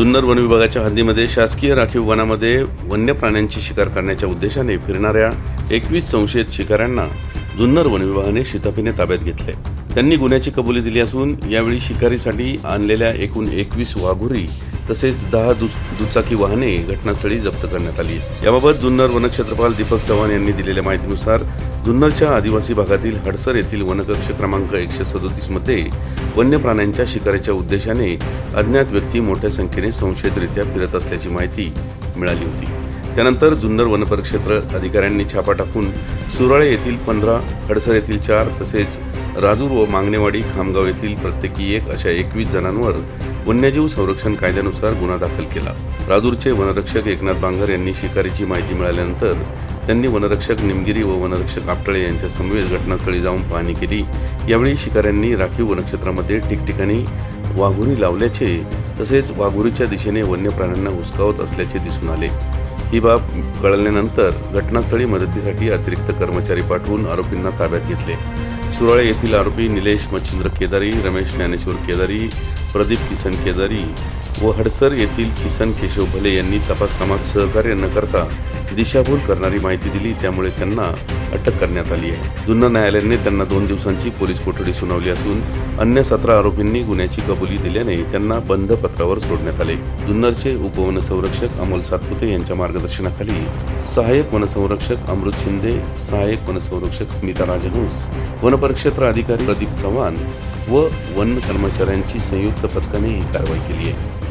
Junnar one विभागाच्या हद्दीमध्ये शासकीय राखीव वनामध्ये वन्य प्राण्यांची शिकार करण्याच्या उद्देशाने फिरणाऱ्या एकवीस संशयित शिकाऱ्यांना जुन्नर वन विभागाने शिताफीने ताब्यात घेतले. त्यांनी गुन्ह्याची कबुली दिली असून यावेळी शिकारीसाठी आणलेल्या एकूण एकवीस वाघुरी तसेच दहा दुचाकी वाहने घटनास्थळी जप्त करण्यात आली. याबाबत जुन्नर वनक्षेत्रपाल दीपक चव्हाण यांनी दिलेल्या माहितीनुसार जुन्नरच्या आदिवासी भागातील हडसर येथील वनकक्ष क्रमांक एकशे सदोतीसमध्ये वन्य प्राण्यांच्या शिकारीच्या उद्देशाने अज्ञात व्यक्ती मोठ्या संख्येने संशयितरित्या फिरत असल्याची माहिती मिळाली होती. त्यानंतर जुन्नर वनपरिक्षेत्र अधिकाऱ्यांनी छापा टाकून सुराळे येथील पंधरा हडसर येथील चार तसेच राजूर व मांगणेवाडी खामगाव येथील प्रत्येकी एक अशा एकवीस जणांवर वन्यजीव संरक्षण कायद्यानुसार गुन्हा दाखल केला. राजूरचे वनरक्षक एकनाथ बांगर यांनी शिकारीची माहिती मिळाल्यानंतर त्यांनी वनरक्षक निमगिरी व वनरक्षक आपटळे यांच्या समवेत घटनास्थळी जाऊन पाहणी केली. यावेळी शिकाऱ्यांनी राखीव वनक्षेत्रामध्ये ठिकठिकाणी वाघुरी लावल्याचे तसेच वाघुरीच्या दिशेने वन्य प्राण्यांना हुसकावत असल्याचे दिसून आले. ही बाब कळल्यानंतर घटनास्थळी मदतीसाठी अतिरिक्त कर्मचारी पाठवून आरोपींना ताब्यात घेतले. सुराळे येथील आरोपी निलेश मच्छिंद्र केदारी रमेश ज्ञानेश्वर केदारी प्रदीप किसन केदारी व हडसर येथील किसन केशव भले यांनी तपास कामात सहकार्य न करता दिशाभूल करणारी माहिती दिली. त्यामुळे त्यांना अटक करण्यात आली आहे. जुन्नर न्यायालयाने त्यांना दोन दिवसांची पोलीस कोठडी सुनावली असून अन्य सतरा आरोपींनी गुन्ह्याची कबुली दिल्याने त्यांना बंद पत्रावर सोडण्यात आले. जुन्नरचे उपवनसंरक्षक अमोल सातपुते यांच्या मार्गदर्शनाखाली सहाय्यक वनसंरक्षक अमृत शिंदे सहाय्यक वनसंरक्षक स्मिता राजहंस वनपरिक्षेत्र अधिकारी प्रदीप चव्हाण व वन कर्मचाऱ्यांची संयुक्त पथकाने ही कारवाई केली आहे.